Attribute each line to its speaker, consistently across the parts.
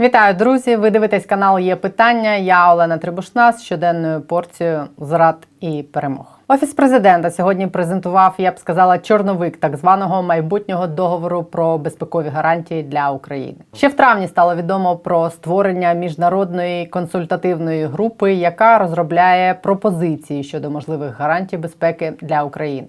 Speaker 1: Вітаю, друзі! Ви дивитесь канал Є питання. Я Олена Трибушна з щоденною порцією зрад і перемог. Офіс президента сьогодні презентував, я б сказала, чорновик так званого майбутнього договору про безпекові гарантії для України. Ще в травні стало відомо про створення міжнародної консультативної групи, яка розробляє пропозиції щодо можливих гарантій безпеки для України.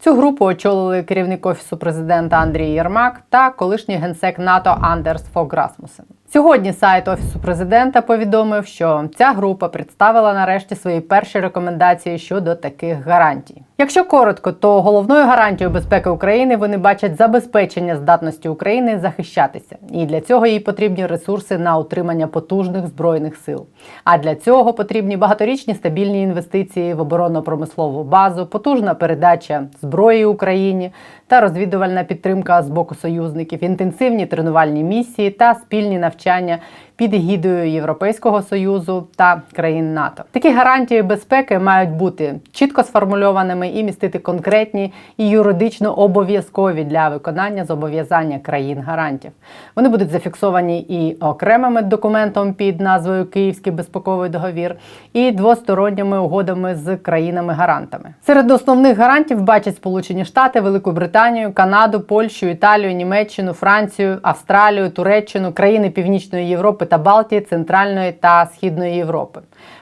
Speaker 1: Цю групу очолили керівник офісу президента Андрій Єрмак та колишній генсек НАТО Андерс Фог Расмусен. Сьогодні сайт офісу президента повідомив, що ця група представила нарешті свої перші рекомендації щодо таких гарантій. Якщо коротко, то головною гарантією безпеки України вони бачать забезпечення здатності України захищатися, і для цього їй потрібні ресурси на утримання потужних збройних сил. А для цього потрібні багаторічні стабільні інвестиції в оборонно-промислову базу, потужна передача зброї Україні та розвідувальна підтримка з боку союзників, інтенсивні тренувальні місії та спільні навчання під егідою Європейського союзу та країн НАТО. Такі гарантії безпеки мають бути чітко сформульованими і містити конкретні і юридично обов'язкові для виконання зобов'язання країн гарантів. Вони будуть зафіксовані і окремим документом під назвою Київський безпековий договір, і двосторонніми угодами з країнами-гарантами. Серед основних гарантів бачать Сполучені Штати, Велику Британію, Канаду, Польщу, Італію, Німеччину, Францію, Австралію, Туреччину, країни Північної Європи та Балтії, Центральної та Східної Європи.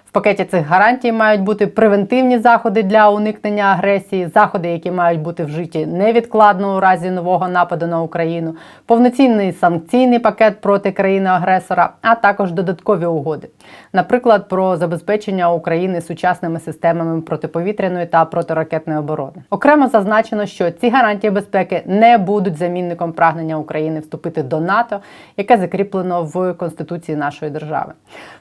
Speaker 1: В пакеті цих гарантій мають бути превентивні заходи для уникнення агресії, заходи, які мають бути вжиті невідкладно у разі нового нападу на Україну, повноцінний санкційний пакет проти країни-агресора, а також додаткові угоди, наприклад, про забезпечення України сучасними системами протиповітряної та протиракетної оборони. Окремо зазначено, що ці гарантії безпеки не будуть замінником прагнення України вступити до НАТО, яке закріплено в Конституції нашої держави.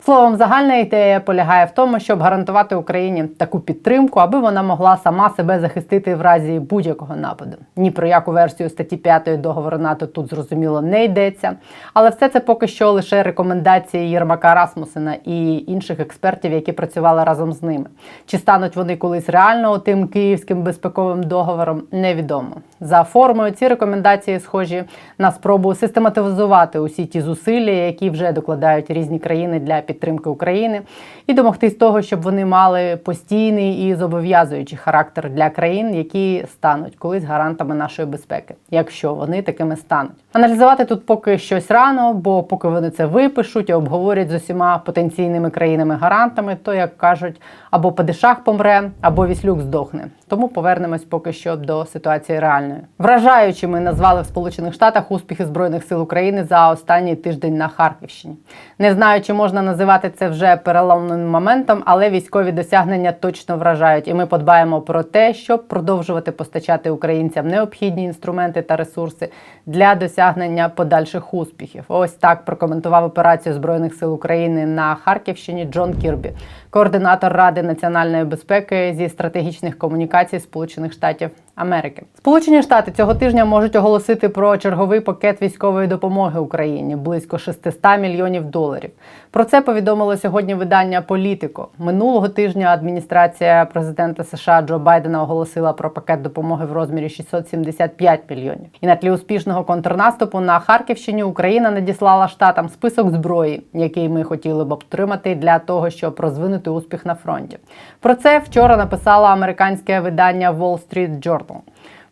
Speaker 1: Словом, загальна ідея полягає в тому, щоб гарантувати Україні таку підтримку, аби вона могла сама себе захистити в разі будь-якого нападу. Ні про яку версію статті 5 договору НАТО тут зрозуміло не йдеться. Але все це поки що лише рекомендації Єрмака Расмусена і інших експертів, які працювали разом з ними. Чи стануть вони колись реально тим київським безпековим договором, невідомо. За формою ці рекомендації схожі на спробу систематизувати усі ті зусилля, які вже докладають різні країни для підтримки України, і домогтись того, щоб вони мали постійний і зобов'язуючий характер для країн, які стануть колись гарантами нашої безпеки, якщо вони такими стануть. Аналізувати тут поки щось рано, бо поки вони це випишуть і обговорять з усіма потенційними країнами-гарантами, то як кажуть, або Падишах помре, або Віслюк здохне. Тому повернемось поки що до ситуації реальної. Вражаючими назвали в Сполучених Штатах успіхи збройних сил України за останній тиждень на Харківщині. Не знаю, чи можна називати це вже переломним моментом, але військові досягнення точно вражають, і ми подбаємо про те, щоб продовжувати постачати українцям необхідні інструменти та ресурси для досягнення подальших успіхів. Ось так прокоментував операцію збройних сил України на Харківщині Джон Кірбі, координатор Ради національної безпеки зі стратегічних комунікацій Сполучених Штатів Америки. Сполучені Штати цього тижня можуть оголосити про черговий пакет військової допомоги Україні близько 600 мільйонів доларів. Про це повідомило сьогодні видання Політико. Минулого тижня адміністрація президента США Джо Байдена оголосила про пакет допомоги в розмірі 675 мільйонів. І на тлі успішного контрнаступу на Харківщині Україна надіслала штатам список зброї, який ми хотіли б отримати для того, щоб розвинути успіх на фронті. Про це вчора написало американське видання Wall Street Journal.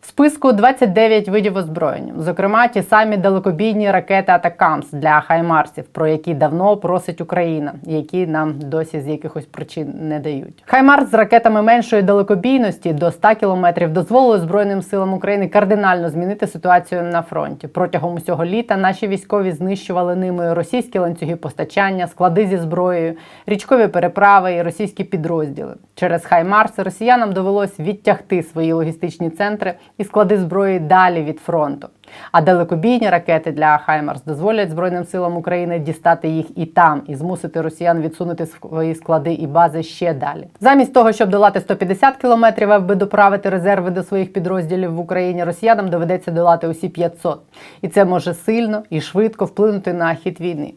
Speaker 1: В списку 29 видів озброєння, зокрема ті самі далекобійні ракети Атакамс для Хаймарсів, про які давно просить Україна, які нам досі з якихось причин не дають. Хаймарс з ракетами меншої далекобійності до 100 кілометрів дозволили Збройним силам України кардинально змінити ситуацію на фронті. Протягом усього літа наші військові знищували ними російські ланцюги постачання, склади зі зброєю, річкові переправи і російські підрозділи. Через Хаймарс росіянам довелось відтягти свої логістичні центри і склади зброї далі від фронту. А далекобійні ракети для Хаймарс дозволять Збройним силам України дістати їх і там, і змусити росіян відсунути свої склади і бази ще далі. Замість того, щоб долати 150 кілометрів, аби доправити резерви до своїх підрозділів в Україні, росіянам доведеться долати усі 500. І це може сильно і швидко вплинути на хід війни.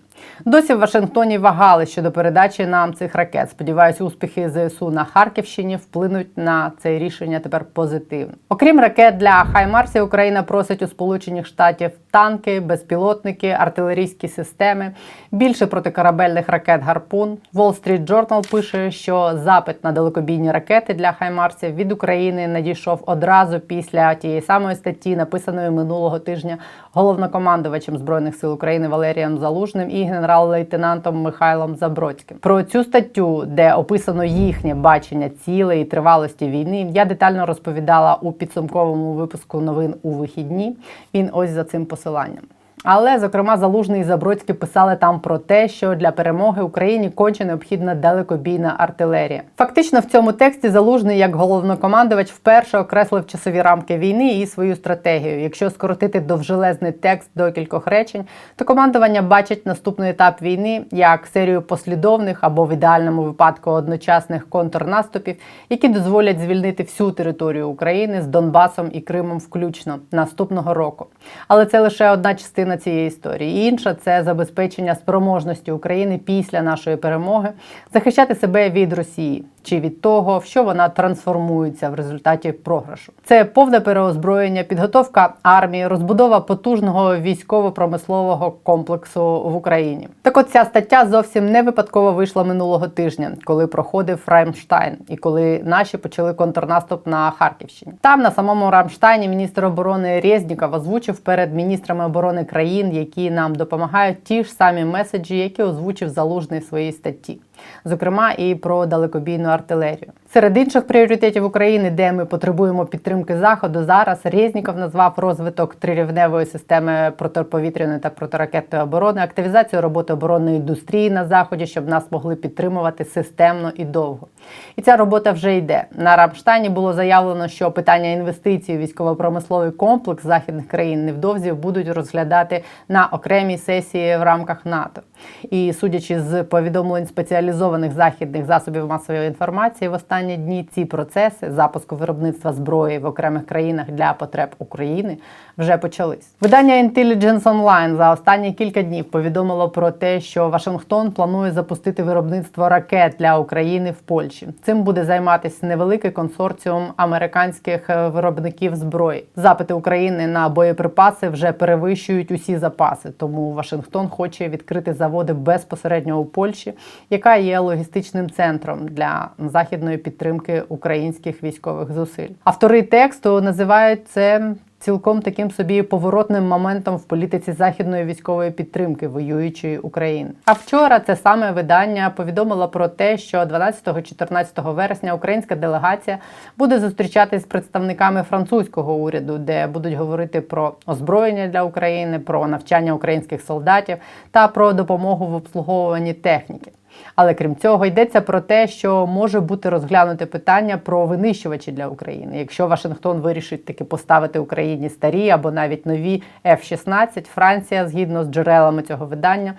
Speaker 1: Досі в Вашингтоні вагали щодо передачі нам цих ракет. Сподіваюся, успіхи ЗСУ на Харківщині вплинуть на це рішення тепер позитивно. Окрім ракет для Хаймарсів, Україна просить у Сполучених Штатів танки, безпілотники, артилерійські системи, більше протикорабельних ракет Гарпун. Wall Street Journal пише, що запит на далекобійні ракети для Хаймарсів від України надійшов одразу після тієї самої статті, написаної минулого тижня головнокомандувачем збройних сил України Валерієм Залужним і генерал-лейтенантом Михайлом Забродським. Про цю статтю, де описано їхнє бачення цілей і тривалості війни, я детально розповідала у підсумковому випуску новин у вихідні. Він ось за цим посиланням посиланням. Але, зокрема, Залужний і Забродський писали там про те, що для перемоги Україні конче необхідна далекобійна артилерія. Фактично, в цьому тексті Залужний, як головнокомандувач, вперше окреслив часові рамки війни і свою стратегію. Якщо скоротити довжелезний текст до кількох речень, то командування бачить наступний етап війни як серію послідовних або в ідеальному випадку одночасних контрнаступів, які дозволять звільнити всю територію України з Донбасом і Кримом включно наступного року. Але це лише одна частина цієї історії. Інша це забезпечення спроможності України після нашої перемоги захищати себе від Росії чи від того, в що вона трансформується в результаті програшу. Це повне переозброєння, підготовка армії, розбудова потужного військово-промислового комплексу в Україні. Так, от ця стаття зовсім не випадково вийшла минулого тижня, коли проходив Рамштайн і коли наші почали контрнаступ на Харківщині. Там на самому Рамштайні міністр оборони Резніков озвучив перед міністрами оборони країн, які нам допомагають, ті ж самі меседжі, які озвучив залужний в своїй статті зокрема і про далекобійну артилерію. Серед інших пріоритетів України, де ми потребуємо підтримки заходу, зараз Резніков назвав розвиток трирівневої системи протиповітряної та протиракетної оборони, активізацію роботи оборонної індустрії на заході, щоб нас могли підтримувати системно і довго. І ця робота вже йде. На Рамштайні було заявлено, що питання інвестицій у військово-промисловий комплекс західних країн невдовзі будуть розглядати на окремій сесії в рамках НАТО. І судячи з повідомлень спеціалізованих західних засобів масової інформації, в останні дні ці процеси запуску виробництва зброї в окремих країнах для потреб України вже почались. Видання Intelligence Online за останні кілька днів повідомило про те, що Вашингтон планує запустити виробництво ракет для України в Польщі. Цим буде займатися невеликий консорціум американських е, виробників зброї. Запити України на боєприпаси вже перевищують усі запаси, тому Вашингтон хоче відкрити заводи безпосередньо у Польщі, яка є логістичним центром для західної підтримки українських військових зусиль. Автори тексту називають це цілком таким собі поворотним моментом в політиці західної військової підтримки воюючої України. А вчора це саме видання повідомило про те, що 12-14 вересня українська делегація буде зустрічатись з представниками французького уряду, де будуть говорити про озброєння для України, про навчання українських солдатів та про допомогу в обслуговуванні техніки. Але крім цього, йдеться про те, що може бути розглянуте питання про винищувачі для України. Якщо Вашингтон вирішить таки поставити Україні старі або навіть нові F-16, Франція, згідно з джерелами цього видання,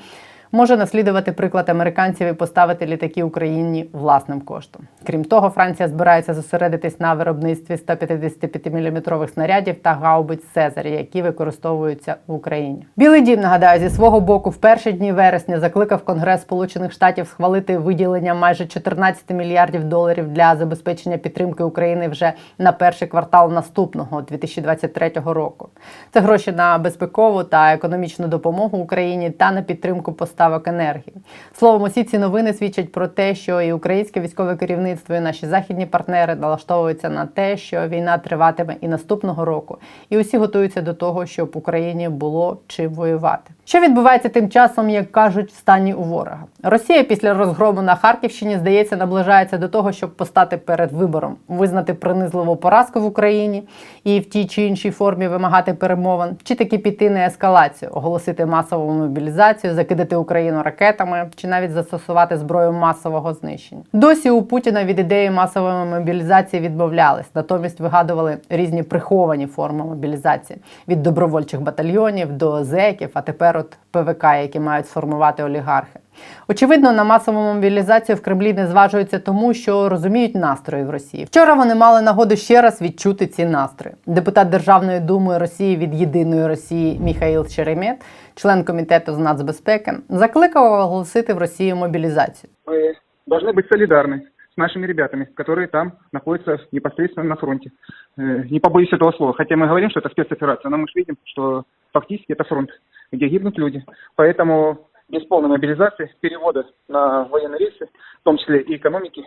Speaker 1: може наслідувати приклад американців і поставити літаки Україні власним коштом. Крім того, Франція збирається зосередитись на виробництві 155-мм снарядів та гаубиць Цезарі, які використовуються в Україні. Білий дім нагадаю зі свого боку в перші дні вересня закликав Конгрес Сполучених Штатів схвалити виділення майже 14 мільярдів доларів для забезпечення підтримки України вже на перший квартал наступного 2023 року. Це гроші на безпекову та економічну допомогу Україні та на підтримку поставок енергії. Словом, усі ці новини свідчать про те, що і українське військове керівництво, і наші західні партнери налаштовуються на те, що війна триватиме і наступного року, і усі готуються до того, щоб Україні було чим воювати. Що відбувається тим часом, як кажуть, в стані у ворога? Росія після розгрому на Харківщині здається наближається до того, щоб постати перед вибором, визнати принизливу поразку в Україні і в тій чи іншій формі вимагати перемовин, чи таки піти на ескалацію, оголосити масову мобілізацію, закидати Україну ракетами, чи навіть застосувати зброю масового знищення. Досі у Путіна від ідеї масової мобілізації відмовлялись, натомість вигадували різні приховані форми мобілізації від добровольчих батальйонів до зеків, а тепер от ПВК, які мають сформувати олігархи. Очевидно, на масову мобілізацію в Кремлі не зважуються тому, що розуміють настрої в Росії. Вчора вони мали нагоду ще раз відчути ці настрої. Депутат Державної думи Росії від єдиної Росії Міхаїл Черемет, член комітету з нацбезпеки, закликав оголосити в Росії мобілізацію.
Speaker 2: мы должны быть солидарны с нашими ребятами, которые там находятся непосредственно на фронте. Э, Не побоюсь этого слова. Хотя мы говорим, что это спецоперация, но мы же видим, что фактически это фронт, где гибнут люди. Поэтому без полной мобилизации, перевода на военные рейсы, в том числе и экономики,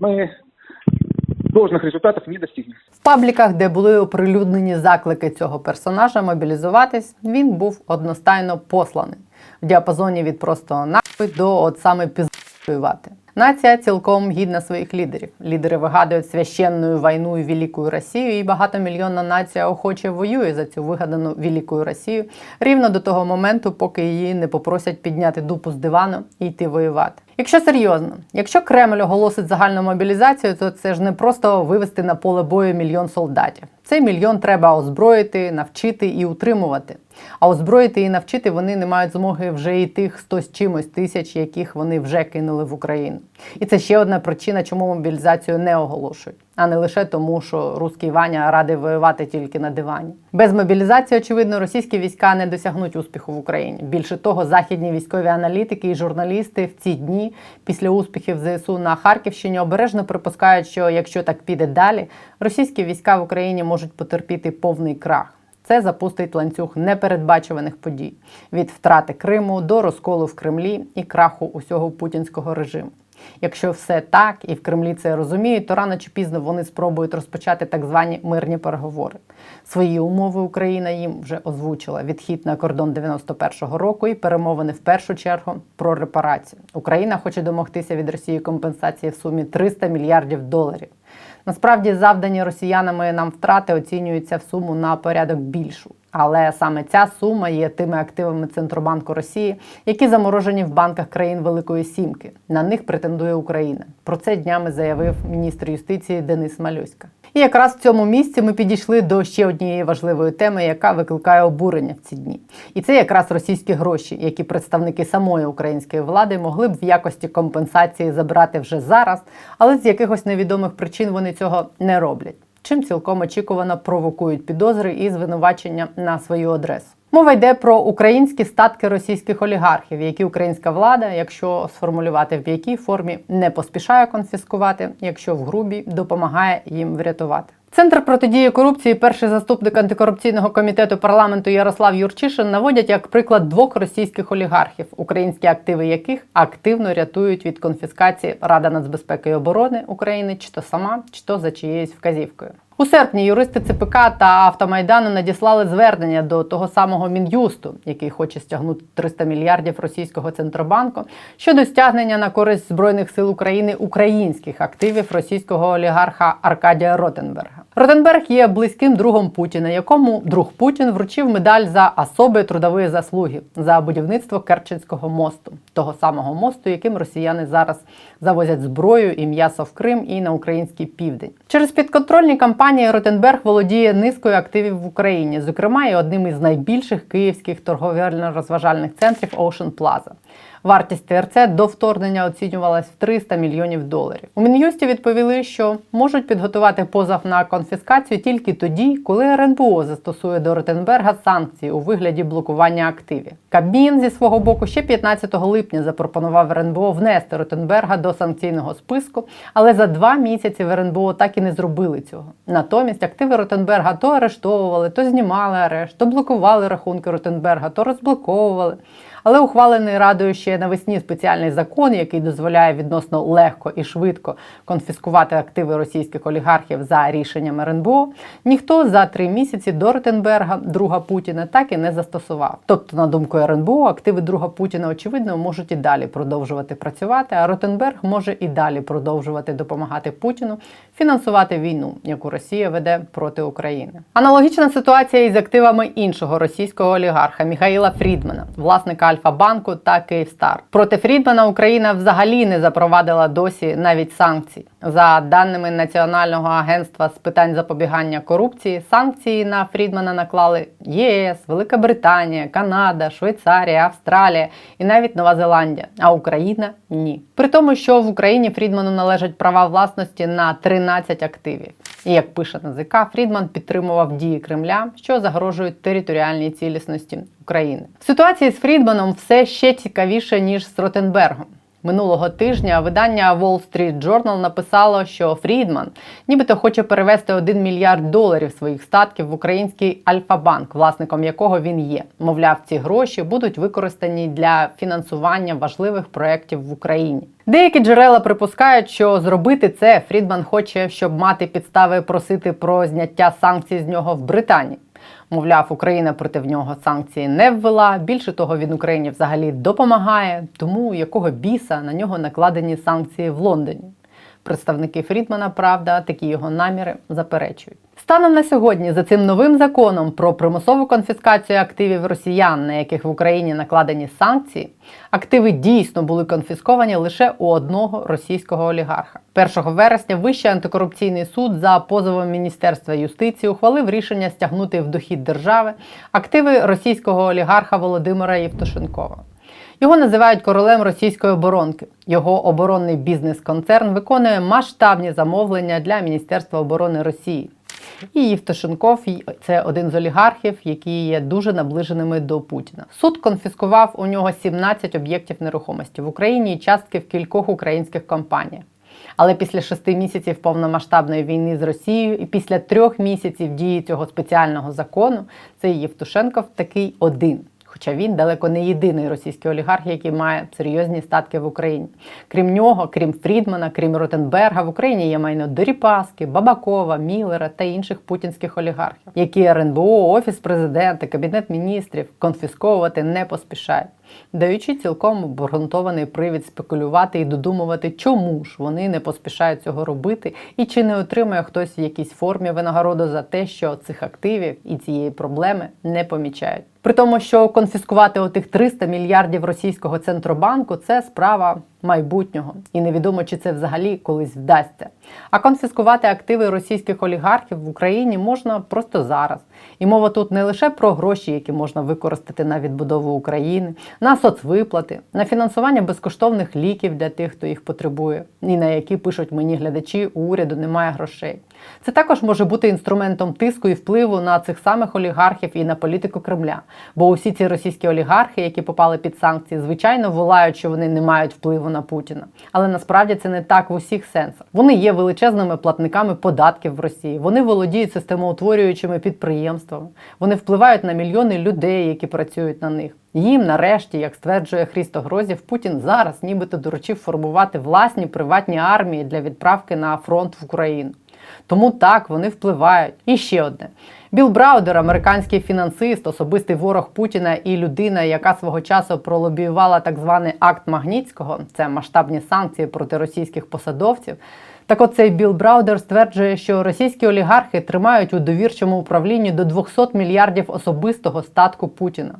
Speaker 2: мы должных результатов не достигнем.
Speaker 1: В пабліках, де були оприлюднені заклики цього персонажа мобілізуватись, він був одностайно посланий в діапазоні від просто нахуй до от саме піздувати. Нація цілком гідна своїх лідерів. Лідери вигадують священну війну і велику Росію, і багатомільйонна нація охоче воює за цю вигадану велику Росію рівно до того моменту, поки її не попросять підняти дупу з дивану і йти воювати. Якщо серйозно, якщо Кремль оголосить загальну мобілізацію, то це ж не просто вивести на поле бою мільйон солдатів. Цей мільйон треба озброїти, навчити і утримувати. А озброїти і навчити вони не мають змоги вже і тих 100 з чимось тисяч, яких вони вже кинули в Україну. І це ще одна причина, чому мобілізацію не оголошують, а не лише тому, що русський Ваня радий воювати тільки на дивані. Без мобілізації, очевидно, російські війська не досягнуть успіху в Україні. Більше того, західні військові аналітики і журналісти в ці дні після успіхів ЗСУ на Харківщині обережно припускають, що якщо так піде далі, російські війська в Україні можуть потерпіти повний крах. Це запустить ланцюг непередбачуваних подій від втрати Криму до розколу в Кремлі і краху усього путінського режиму. Якщо все так і в Кремлі це розуміють, то рано чи пізно вони спробують розпочати так звані мирні переговори. Свої умови Україна їм вже озвучила: відхід на кордон 91-го року і перемовини в першу чергу про репарацію. Україна хоче домогтися від Росії компенсації в сумі 300 мільярдів доларів. Насправді завдані росіянами нам втрати оцінюються в суму на порядок більшу. Але саме ця сума є тими активами Центробанку Росії, які заморожені в банках країн Великої Сімки. На них претендує Україна. Про це днями заявив міністр юстиції Денис Малюська. І якраз в цьому місці ми підійшли до ще однієї важливої теми, яка викликає обурення в ці дні. І це якраз російські гроші, які представники самої української влади могли б в якості компенсації забрати вже зараз, але з якихось невідомих причин вони цього не роблять. Чим цілком очікувано провокують підозри і звинувачення на свою адресу. Мова йде про українські статки російських олігархів, які українська влада, якщо сформулювати в якій формі, не поспішає конфіскувати, якщо в грубій допомагає їм врятувати. Центр протидії корупції, перший заступник антикорупційного комітету парламенту Ярослав Юрчишин наводять як приклад двох російських олігархів, українські активи яких активно рятують від конфіскації Рада нацбезпеки і оборони України, чи то сама, чи то за чиєюсь вказівкою. У серпні юристи ЦПК та Автомайдану надіслали звернення до того самого мін'юсту, який хоче стягнути 300 мільярдів російського центробанку щодо стягнення на користь збройних сил України українських активів російського олігарха Аркадія Ротенберга. Ротенберг є близьким другом Путіна, якому друг Путін вручив медаль за особи трудової заслуги за будівництво Керченського мосту, того самого мосту, яким росіяни зараз завозять зброю і м'ясо в Крим і на український південь. Через підконтрольні кампанії Ротенберг володіє низкою активів в Україні, зокрема і одним із найбільших київських торговельно-розважальних центрів Ocean Plaza. Вартість ТРЦ до вторгнення оцінювалась в 300 мільйонів доларів. У Мін'юсті відповіли, що можуть підготувати позов на конфіскацію тільки тоді, коли РНБО застосує до Ротенберга санкції у вигляді блокування активів. Кабмін зі свого боку ще 15 липня запропонував РНБО внести Ротенберга до санкційного списку, але за два місяці в РНБО так і не зробили цього. Натомість активи Ротенберга то арештовували, то знімали арешт, то блокували рахунки Ротенберга, то розблоковували. Але ухвалений радою ще навесні спеціальний закон, який дозволяє відносно легко і швидко конфіскувати активи російських олігархів за рішенням РНБО, ніхто за три місяці до Ротенберга, друга Путіна, так і не застосував. Тобто, на думку РНБО, активи друга Путіна, очевидно, можуть і далі продовжувати працювати, а Ротенберг може і далі продовжувати допомагати Путіну фінансувати війну, яку Росія веде проти України. Аналогічна ситуація із активами іншого російського олігарха Міхаїла Фрідмана, власника Альфа-банку та Київстар. Проти Фрідмана Україна взагалі не запровадила досі навіть санкцій. За даними Національного агентства з питань запобігання корупції, санкції на Фрідмана наклали ЄС, Велика Британія, Канада, Швейцарія, Австралія і навіть Нова Зеландія. А Україна ні. При тому, що в Україні Фрідману належать права власності на 13 активів. І як пише НАЗК, Фрідман підтримував дії Кремля, що загрожують територіальній цілісності України. В ситуації з Фрідманом все ще цікавіше ніж з Ротенбергом. Минулого тижня видання Wall Street Journal написало, що Фрідман нібито хоче перевести 1 мільярд доларів своїх статків в український Альфа-банк, власником якого він є. Мовляв, ці гроші будуть використані для фінансування важливих проєктів в Україні. Деякі джерела припускають, що зробити це Фрідман хоче, щоб мати підстави просити про зняття санкцій з нього в Британії. Мовляв, Україна проти нього санкції не ввела. Більше того, він Україні взагалі допомагає. Тому якого біса на нього накладені санкції в Лондоні. Представники Фрідмана, правда, такі його наміри заперечують. Станом на сьогодні за цим новим законом про примусову конфіскацію активів росіян, на яких в Україні накладені санкції, активи дійсно були конфісковані лише у одного російського олігарха. 1 вересня Вищий антикорупційний суд за позовом Міністерства юстиції ухвалив рішення стягнути в дохід держави активи російського олігарха Володимира Євтушенкова. Його називають королем російської оборонки. Його оборонний бізнес-концерн виконує масштабні замовлення для Міністерства оборони Росії. І Євтушенков – це один з олігархів, які є дуже наближеними до Путіна. Суд конфіскував у нього 17 об'єктів нерухомості в Україні і частки в кількох українських компаніях. Але після шести місяців повномасштабної війни з Росією і після трьох місяців дії цього спеціального закону цей Євтушенков такий один. Хоча він далеко не єдиний російський олігарх, який має серйозні статки в Україні. Крім нього, крім Фрідмана, крім Ротенберга, в Україні є майно Доріпаски, Бабакова, Міллера та інших путінських олігархів, які РНБО, Офіс президента, Кабінет міністрів конфісковувати не поспішають, даючи цілком обґрунтований привід спекулювати і додумувати, чому ж вони не поспішають цього робити, і чи не отримує хтось в якійсь формі винагороду за те, що цих активів і цієї проблеми не помічають. При тому, що конфіскувати отих 300 мільярдів російського центробанку це справа майбутнього, і невідомо, чи це взагалі колись вдасться. А конфіскувати активи російських олігархів в Україні можна просто зараз. І мова тут не лише про гроші, які можна використати на відбудову України, на соцвиплати, на фінансування безкоштовних ліків для тих, хто їх потребує, і на які пишуть мені глядачі, у уряду немає грошей. Це також може бути інструментом тиску і впливу на цих самих олігархів і на політику Кремля. Бо усі ці російські олігархи, які попали під санкції, звичайно волають, що вони не мають впливу на Путіна. Але насправді це не так в усіх сенсах. Вони є величезними платниками податків в Росії. Вони володіють системоутворюючими підприємствами. Вони впливають на мільйони людей, які працюють на них. Їм, нарешті, як стверджує Христо Грозів, Путін зараз нібито доручив формувати власні приватні армії для відправки на фронт в Україну. Тому так вони впливають. І ще одне. Біл Браудер, американський фінансист, особистий ворог Путіна і людина, яка свого часу пролобіювала так званий акт Магнітського, це масштабні санкції проти російських посадовців. Так от цей Біл Браудер стверджує, що російські олігархи тримають у довірчому управлінні до 200 мільярдів особистого статку Путіна.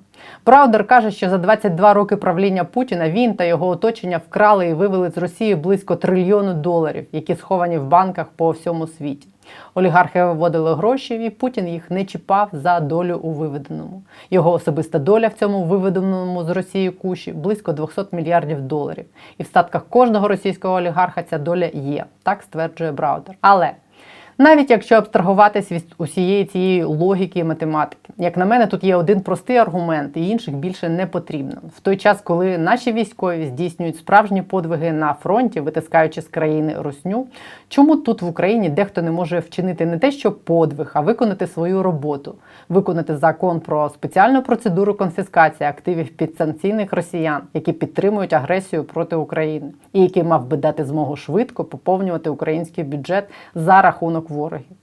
Speaker 1: Браудер каже, що за 22 роки правління Путіна він та його оточення вкрали і вивели з Росії близько трильйону доларів, які сховані в банках по всьому світі. Олігархи виводили гроші, і Путін їх не чіпав за долю у виведеному. Його особиста доля в цьому виведеному з Росії куші близько 200 мільярдів доларів. І в статках кожного російського олігарха ця доля є. Так стверджує Браудер. Але навіть якщо абстрагуватись від усієї цієї логіки і математики, як на мене, тут є один простий аргумент, і інших більше не потрібно. В той час, коли наші військові здійснюють справжні подвиги на фронті, витискаючи з країни русню, чому тут в Україні дехто не може вчинити не те, що подвиг, а виконати свою роботу, виконати закон про спеціальну процедуру конфіскації активів підсанкційних росіян, які підтримують агресію проти України, і який мав би дати змогу швидко поповнювати український бюджет за рахунок ворогів.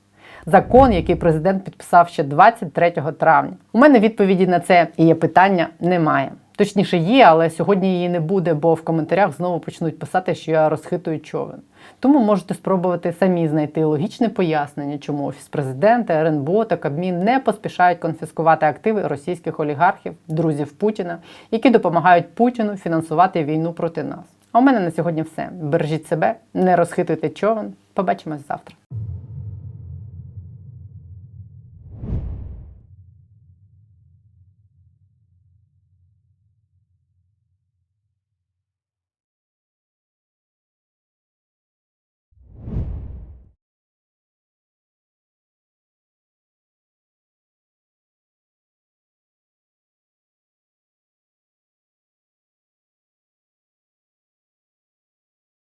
Speaker 1: Закон, який президент підписав ще 23 травня. У мене відповіді на це і є питання немає. Точніше, є, але сьогодні її не буде, бо в коментарях знову почнуть писати, що я розхитую човен. Тому можете спробувати самі знайти логічне пояснення, чому офіс президента, РНБО та Кабмін не поспішають конфіскувати активи російських олігархів, друзів Путіна, які допомагають Путіну фінансувати війну проти нас. А у мене на сьогодні все. Бережіть себе, не розхитуйте човен. Побачимось завтра.